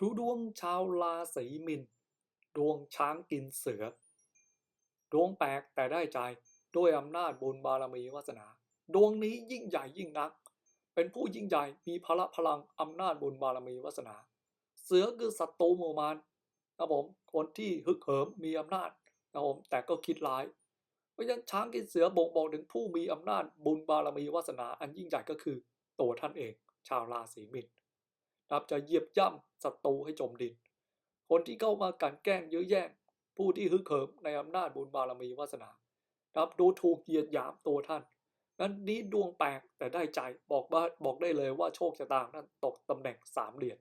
ดูดวงชาวราศีมิน ดวงช้างกินเสือ ดวงแปลกแต่ได้ใจด้วยอำนาจบุญบารมีวาสนา ดวงนี้ยิ่งใหญ่ยิ่งนัก เป็นผู้ยิ่งใหญ่มีพละพลังอำนาจบุญบารมีวาสนา เสือคือศัตรูหมู่มารนะผมคนที่ฮึกเหิมมีอำนาจนะผมแต่ก็คิดร้ายเพราะฉะนั้นช้างกินเสือบ่งบอกถึงผู้มีอำนาจบุญบารมีวาสนา อันยิ่งใหญ่ก็คือตัวท่านเอง ชาวราศีมิถุน นะครับจะเหยียบย่ำศัตรูให้จมดิน คนที่เข้ามากันแกล้งเยอะแย่งผู้ที่ฮึกเหิมในอำนาจบุญบารมีวาสนานะครับดูถูกเหยียดหยามตัวท่านนั้นนี้ดวงแปลกแต่ได้ใจบอกว่าบอกได้เลยว่าโชคชะตานั้นตกตำแหน่งสามเหรียญ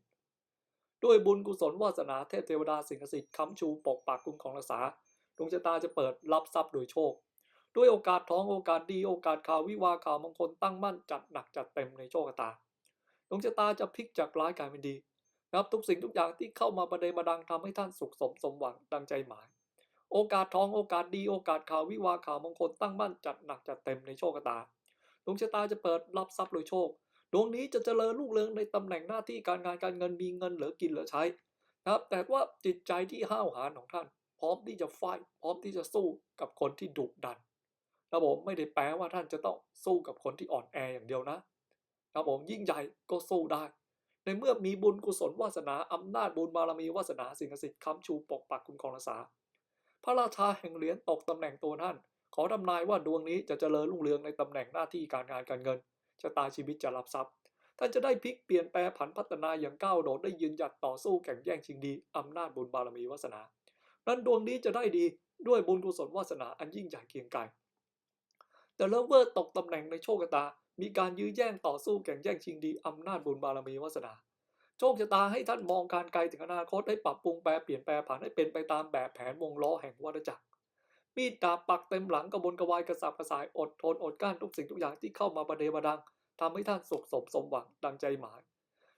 ด้วยบุญกุศลวาสนาเทพเทวดาสิงศักดิ์สิทธิ์ค้ำชูปกปักคุ้มครองรักษาดวงชะตาจะเปิดรับทรัพย์โดยโชค ด้วยโอกาสท้องโอกาสดีโอกาสข่าววิวาข่าวมงคลตั้งมั่นจัดหนักจัดเต็มในโชคชะตา ดวงชะตาจะพลิกจากร้ายกลายเป็นดีนะครับทุกสิ่งทุกอย่างที่เข้ามาประเดประดังทำให้ท่านสุขสมสมหวังดังใจหมาย โอกาสทองโอกาสดีโอกาสข่าววิวาข่าวมงคลตั้งมั่นจัดหนักจัดเต็มในโชคชะตาดวงชะตาจะเปิดรับทรัพย์โดยโชค ดวงนี้จะเจริญรุ่งเรืองในตำแหน่งหน้าที่การงานการเงินมีเงินเหลือกินเหลือใช้นะครับแต่ว่าจิตใจที่ห้าวหาญของท่าน พร้อมที่จะไฟพร้อมที่จะสู้กับคนที่ดุดันนะผมไม่ได้แปลว่าท่านจะต้องสู้กับคนที่อ่อนแออย่างเดียวนะ นะผมยิ่งใหญ่ก็สู้ได้ ในเมื่อมีบุญกุศลวาสนาอำนาจบุญบารมีวาสนาสิ่งศักดิ์สิทธิ์ค้ำชูปกปักคุ้มครองรักษา พระราชาแห่งเหรียญตกตำแหน่งตัวท่าน ขอทำนายว่าดวงนี้จะเจริญรุ่งเรืองในตำแหน่งหน้าที่การงานการเงินชะตาชีวิตจะรับทรัพย์ ท่านจะได้พลิกเปลี่ยนแปลผันพัฒนาอย่างก้าวโดดได้ยืนหยัดต่อสู้แข่งแย่งชิงดีอำนาจบุญบารมีวาสนานั้นดวงนี้จะได้ดีด้วยบุญกุศลวาสนาอันยิ่งใหญ่เกรียงไกรแต่เลเวอร์ตกตำแหน่งในโชคชะตา มีการยื้อแย่งต่อสู้แข่งแย่งชิงดีอำนาจบุญบารมีวาสนา โชคชะตาให้ท่านมองการไกลถึงอนาคตให้ปรับปรุงแปลเปลี่ยนแปลผันให้เป็นไปตามแบบแผนวงล้อแห่งวัฏจักรมีดดาบปักเต็มหลังกระบนกระวายกระสับกระส่ายอดทนอดกลั้นทุกสิ่งทุกอย่างที่เข้ามาประเดประดังทำให้ท่านสุขสมสมหวังดังใจหมาย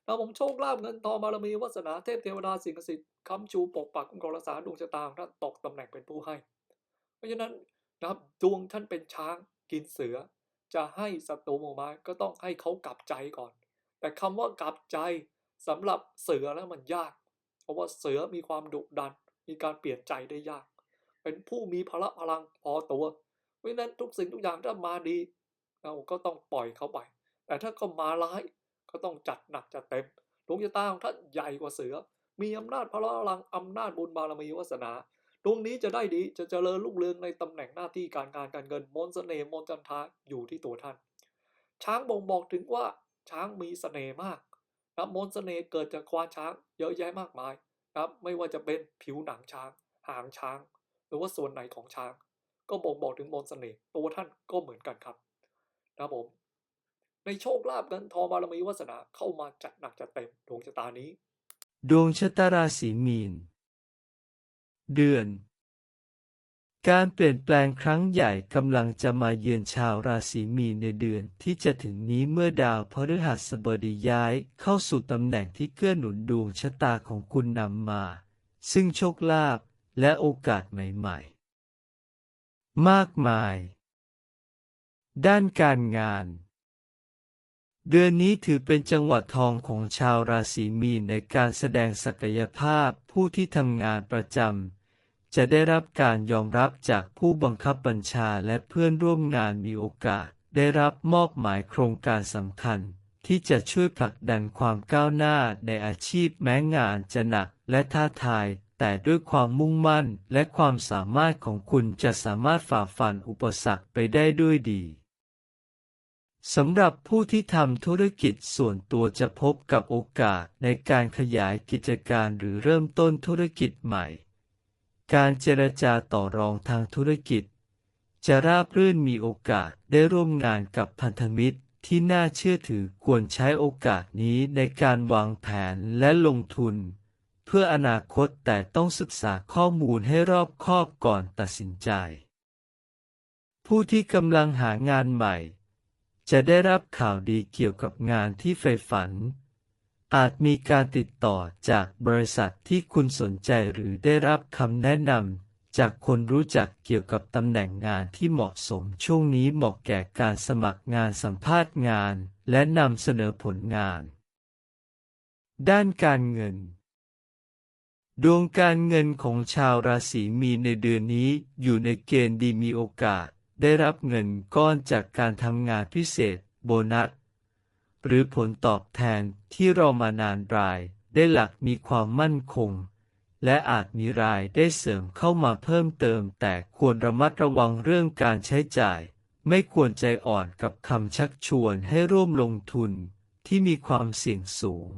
เราผมโชคลาภเงินทองบารมีวาสนาเทพเทวดาสิ่งศักดิ์สิทธิ์คำชูปกปักคุ้มครองรักษาดวงชะตาของท่านตกตำแหน่งเป็นผู้ให้ เพราะฉะนั้นนะครับดวงท่านเป็นช้างกินเสือ จะให้ศัตรูหมู่มาก็ต้องให้เขากลับใจก่อน แต่คำว่ากลับใจสำหรับเสือแล้วมันยาก เพราะว่าเสือมีความดุดัน มีการเปลี่ยนใจได้ยาก เป็นผู้มีพละพลังพอตัวเพราะนั้นทุกสิ่งทุกอย่างถ้ามาดี เราก็ต้องปล่อยเขาไป แต่ถ้าเขามาร้ายก็ต้องจัดหนักจัดเต็มดวงชะตาของท่านใหญ่กว่าเสือ มีอำนาจพละพลังอำนาจบุญบารมีวาสนา ดวงนี้จะได้ดีจะเจริญรุ่งเรืองในตำแหน่งหน้าที่การงานการเงินมนต์เสน่ห์มนจันทาอยู่ที่ตัวท่าน ช้างบ่งบอกถึงว่าช้างมีเสน่ห์มากนะมนต์เสน่ห์เกิดจากควานช้างเยอะแยะมากมายนะครับไม่ว่าจะเป็นผิวหนังช้าง หางช้าง หรือว่าส่วนไหนของช้าง ก็บ่งบอกถึงมนต์เสน่ห์ตัวท่านก็เหมือนกันครับนะครับผมในโชคลาภเงินทองบารมีวาสนาเข้ามาจัดหนักจัดเต็มดวงชะตานี้ ดวงชะตาราศีมีน เดือน การเปลี่ยนแปลงครั้งใหญ่กำลังจะมาเยือนชาวราศีมีนในเดือนที่จะถึงนี้เมื่อดาวพฤหัสบดีย้ายเข้าสู่ตำแหน่งที่เกื้อหนุนดวงชะตาของคุณนำมา ซึ่งโชคลาภและโอกาสใหม่ๆ มากมาย ด้านการงานเดือนนี้ถือเป็นจังหวะทองของชาวราศีมีนในการแสดงศักยภาพผู้ที่ทำงานประจำ จะได้รับการยอมรับจากผู้บังคับบัญชาและเพื่อนร่วมงานมีโอกาส ได้รับมอบหมายโครงการสำคัญ ที่จะช่วยผลักดันความก้าวหน้าในอาชีพแม้งานจะหนักและท้าทาย แต่ด้วยความมุ่งมั่นและความสามารถของคุณจะสามารถฝ่าฟันอุปสรรคไปได้ด้วยดีสำหรับผู้ที่ทำธุรกิจส่วนตัวจะพบกับโอกาสในการขยายกิจการหรือเริ่มต้นธุรกิจใหม่ การเจรจาต่อรองทางธุรกิจ จะราบรื่นมีโอกาสได้ร่วมงานกับพันธมิตรที่น่าเชื่อถือควรใช้โอกาสนี้ในการวางแผนและลงทุน เพื่ออนาคตแต่ต้องศึกษาข้อมูลให้รอบคอบก่อนตัดสินใจ ผู้ที่กำลังหางานใหม่ จะได้รับข่าวดีเกี่ยวกับงานที่ใฝ่ฝัน อาจมีการติดต่อจากบริษัทที่คุณสนใจหรือได้รับคำแนะนำจากคนรู้จักเกี่ยวกับตำแหน่งงานที่เหมาะสมช่วงนี้เหมาะแก่การสมัครงานสัมภาษณ์งาน และนำเสนอผลงาน ด้านการเงิน ดวงการเงินของชาวราศีมีนในเดือนนี้อยู่ในเกณฑ์ดีมีโอกาส ได้รับเงินก้อนจากการทำงานพิเศษ โบนัส หรือผลตอบแทนที่รอมานานรายได้หลักมีความมั่นคง และอาจมีรายได้เสริมเข้ามาเพิ่มเติม แต่ควรระมัดระวังเรื่องการใช้จ่าย ไม่ควรใจอ่อนกับคำชักชวนให้ร่วมลงทุนที่มีความเสี่ยงสูง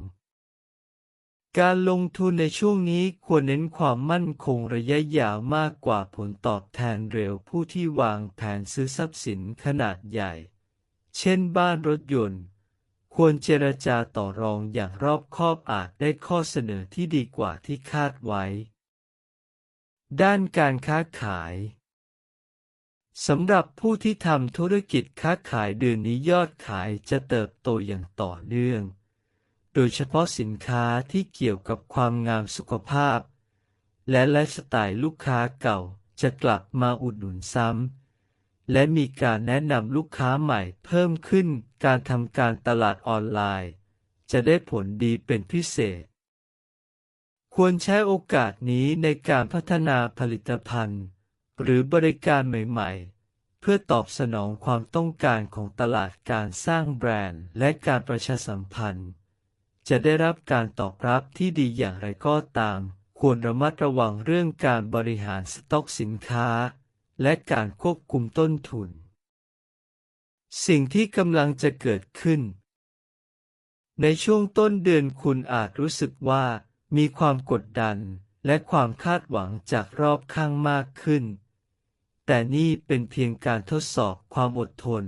การลงทุนในช่วงนี้ควรเน้นความมั่นคงระยะยาวมากกว่าผลตอบแทนเร็วผู้ที่วางแผนซื้อทรัพย์สินขนาดใหญ่ เช่นบ้านรถยนต์ ควรเจรจาต่อรองอย่างรอบคอบอาจได้ข้อเสนอที่ดีกว่าที่คาดไว้ ด้านการค้าขายสำหรับผู้ที่ทำธุรกิจค้าขายเดือนนี้ยอดขายจะเติบโตอย่างต่อเนื่อง โดยเฉพาะสินค้าที่เกี่ยวกับความงามสุขภาพ และไลฟ์สไตล์ลูกค้าเก่าจะกลับมาอุดหนุนซ้ำ และมีการแนะนำลูกค้าใหม่เพิ่มขึ้น การทำการตลาดออนไลน์ จะได้ผลดีเป็นพิเศษ ควรใช้โอกาสนี้ในการพัฒนาผลิตภัณฑ์ หรือบริการใหม่ ๆ เพื่อตอบสนองความต้องการของตลาดการสร้างแบรนด์และการประชาสัมพันธ์ จะได้รับการตอบรับที่ดีอย่างไรก็ตาม ควรระมัดระวังเรื่องการบริหารสต็อกสินค้า และการควบคุมต้นทุน สิ่งที่กำลังจะเกิดขึ้น ในช่วงต้นเดือนคุณอาจรู้สึกว่า มีความกดดันและความคาดหวังจากรอบข้างมากขึ้น แต่นี่เป็นเพียงการทดสอบความอดทน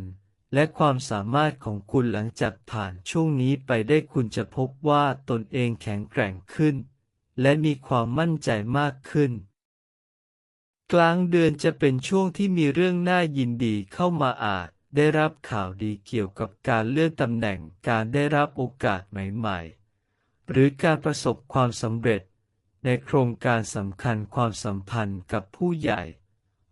และความสามารถของคุณหลังจากผ่านช่วงนี้ไปได้คุณจะพบว่าตนเองแข็งแกร่งขึ้น และมีความมั่นใจมากขึ้น กลางเดือนจะเป็นช่วงที่มีเรื่องน่ายินดีเข้ามาอาจ ได้รับข่าวดีเกี่ยวกับการเลื่อนตำแหน่งการได้รับโอกาสใหม่ๆ หรือการประสบความสำเร็จ ในโครงการสำคัญความสัมพันธ์กับผู้ใหญ่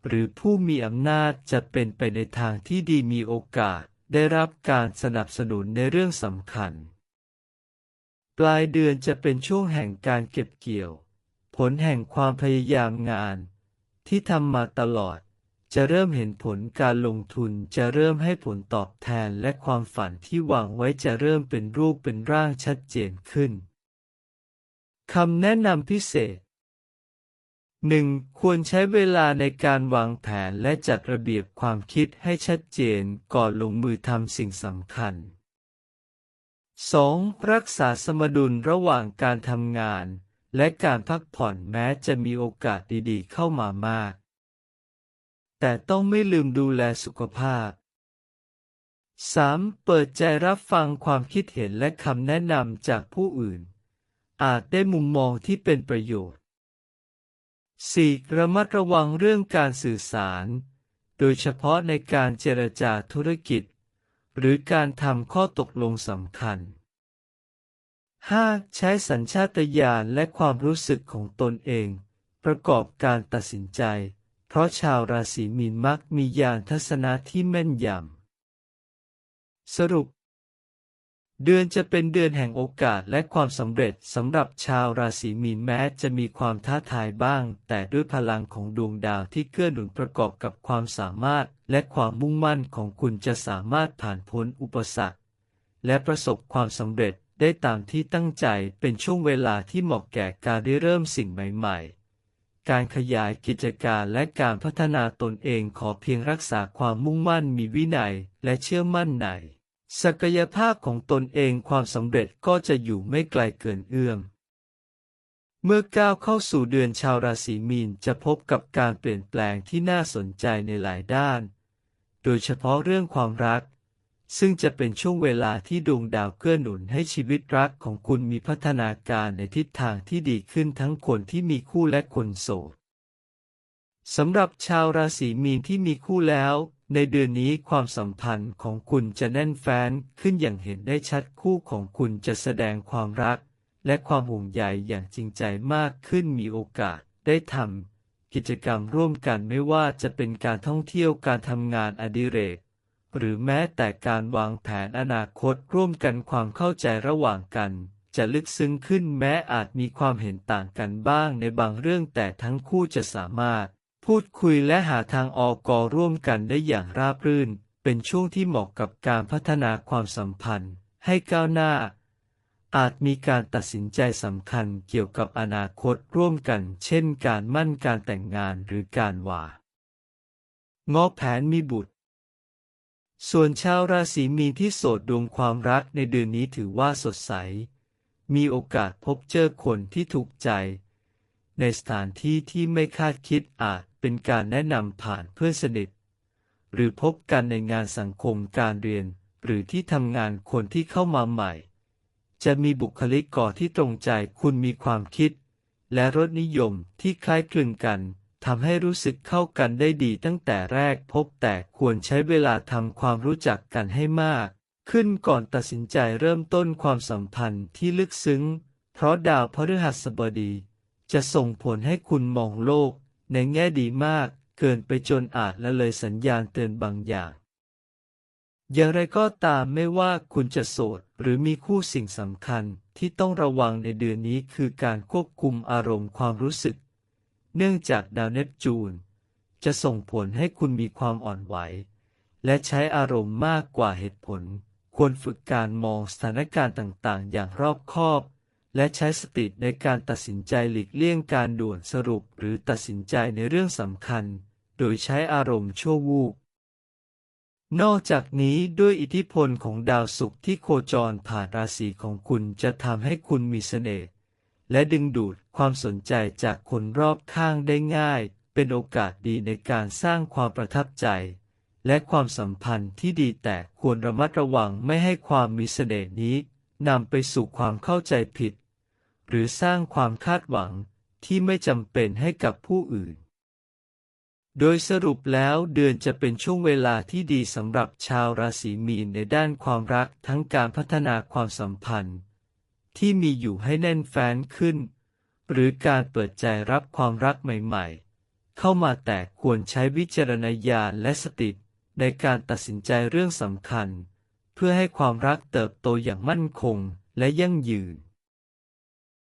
หรือผู้มีอำนาจจะเป็นไปในทางที่ดีมีโอกาสได้รับการสนับสนุนในเรื่องสำคัญ ปลายเดือนจะเป็นช่วงแห่งการเก็บเกี่ยว ผลแห่งความพยายามงาน ที่ทำมาตลอด จะเริ่มเห็นผลการลงทุนจะเริ่มให้ผลตอบแทนและความฝันที่หวังไว้จะเริ่มเป็นรูปเป็นร่างชัดเจนขึ้นคำแนะนำพิเศษ 1. ควรใช้เวลาในการวางแผนและจัดระเบียบความคิดให้ชัดเจนก่อนลงมือทำสิ่งสำคัญ 2. รักษาสมดุลระหว่างการทำงาน และการพักผ่อนแม้จะมีโอกาสดีๆ เข้ามามาก แต่ต้องไม่ลืมดูแลสุขภาพ 3. เปิดใจรับฟังความคิดเห็นและคำแนะนำจากผู้อื่น อาจได้มุมมองที่เป็นประโยชน์ 4. ระมัดระวังเรื่องการสื่อสาร โดยเฉพาะในการเจรจาธุรกิจ หรือการทำข้อตกลงสำคัญ 5. ใช้สัญชาตญาณและความรู้สึกของตนเอง ประกอบการตัดสินใจ เพราะชาวราศีมีนมักมีญาณทัศนะที่แม่นยำ สรุป เดือนจะเป็นเดือนแห่งโอกาสและความสำเร็จสำหรับชาวราศีมีนแม้จะมีความท้าทายบ้าง แต่ด้วยพลังของดวงดาวที่เกื้อหนุนประกอบกับความสามารถและความมุ่งมั่นของคุณจะสามารถผ่านพ้นอุปสรรค และประสบความสำเร็จ ได้ตามที่ตั้งใจเป็นช่วงเวลาที่เหมาะแก่การได้เริ่มสิ่งใหม่ ๆ การขยายกิจการและการพัฒนาตนเองขอเพียงรักษาความมุ่งมั่นมีวินัยและเชื่อมั่นในศักยภาพของตนเองความสำเร็จก็จะอยู่ไม่ไกลเกินเอื้อม เมื่อก้าวเข้าสู่เดือนชาวราศีมีนจะพบกับการเปลี่ยนแปลงที่น่าสนใจในหลายด้าน โดยเฉพาะเรื่องความรัก ซึ่งจะเป็นช่วงเวลาที่ดวงดาวเกื้อหนุนให้ชีวิตรักของคุณมีพัฒนาการในทิศทางที่ดีขึ้นทั้งคนที่มีคู่และคนโสดสำหรับชาวราศีมีนที่มีคู่แล้ว ในเดือนนี้ความสัมพันธ์ของคุณจะแน่นแฟ้นขึ้นอย่างเห็นได้ชัดคู่ของคุณจะแสดงความรัก และความห่วงใยอย่างจริงใจมากขึ้นมีโอกาสได้ทำกิจกรรมร่วมกันไม่ว่าจะเป็นการท่องเที่ยวการทำงานอดิเรก หรือแม้แต่การวางแผนอนาคตร่วมกันความเข้าใจระหว่างกัน จะลึกซึ้งขึ้นแม้อาจมีความเห็นต่างกันบ้างในบางเรื่องแต่ทั้งคู่จะสามารถ พูดคุยและหาทางออกกอร่วมกันได้อย่างราบรื่น เป็นช่วงที่เหมาะกับการพัฒนาความสัมพันธ์ ให้ก้าวหน้า อาจมีการตัดสินใจสำคัญเกี่ยวกับอนาคตร่วมกัน เช่น การมั่นการแต่งงานหรือการหว่างอแผนมีบุตร ส่วนชาวราศีมีนที่โสดดวงความรักในเดือนนี้ถือว่าสดใส มีโอกาสพบเจอคนที่ถูกใจ ในสถานที่ที่ไม่คาดคิดอาจเป็นการแนะนำผ่านเพื่อนสนิท หรือพบกันในงานสังคมการเรียน หรือที่ทำงานคนที่เข้ามาใหม่ จะมีบุคลิกก่อที่ตรงใจคุณมีความคิด และรสนิยมที่คล้ายคลึงกัน ทำให้รู้สึกเข้ากันได้ดีตั้งแต่แรกพบแต่ควรใช้เวลาทำความรู้จักกันให้มาก ขึ้นก่อนตัดสินใจเริ่มต้นความสัมพันธ์ที่ลึกซึ้ง เพราะดาวพฤหัสบดี จะส่งผลให้คุณมองโลก ในแง่ดีมากเกินไปจนอาจละเลยสัญญาณเตือนบางอย่าง อย่างไรก็ตามไม่ว่าคุณจะโสดหรือมีคู่สิ่งสำคัญที่ต้องระวังในเดือนนี้คือการควบคุมอารมณ์ความรู้สึก เนื่องจากดาวเนปจูน จะส่งผลให้คุณมีความอ่อนไหว และใช้อารมณ์มากกว่าเหตุผล ควรฝึกการมองสถานการณ์ต่างๆ อย่างรอบคอบ และใช้สติในการตัดสินใจหลีกเลี่ยงการด่วนสรุปหรือตัดสินใจในเรื่องสำคัญ โดยใช้อารมณ์ชั่ววูบนอกจากนี้ด้วยอิทธิพลของดาวศุกร์ที่โคจรผ่านราศีของคุณจะทำให้คุณมีเสน่ห์ และดึงดูดความสนใจจากคนรอบข้างได้ง่าย เป็นโอกาสดีในการสร้างความประทับใจ และความสัมพันธ์ที่ดีแต่ควรระมัดระวังไม่ให้ความมีเสน่ห์นี้นำไปสู่ความเข้าใจผิด หรือสร้างความคาดหวังที่ไม่จำเป็นให้กับผู้อื่น โดยสรุปแล้วเดือนจะเป็นช่วงเวลาที่ดีสำหรับชาวราศีมีนในด้านความรักทั้งการพัฒนาความสัมพันธ์ ที่มีอยู่ให้แน่นแฟ้นขึ้น หรือการเปิดใจรับความรักใหม่ๆ เข้ามาแต่ควรใช้วิจารณญาณและสติในการตัดสินใจเรื่องสำคัญ เพื่อให้ความรักเติบโตอย่างมั่นคงและยั่งยืน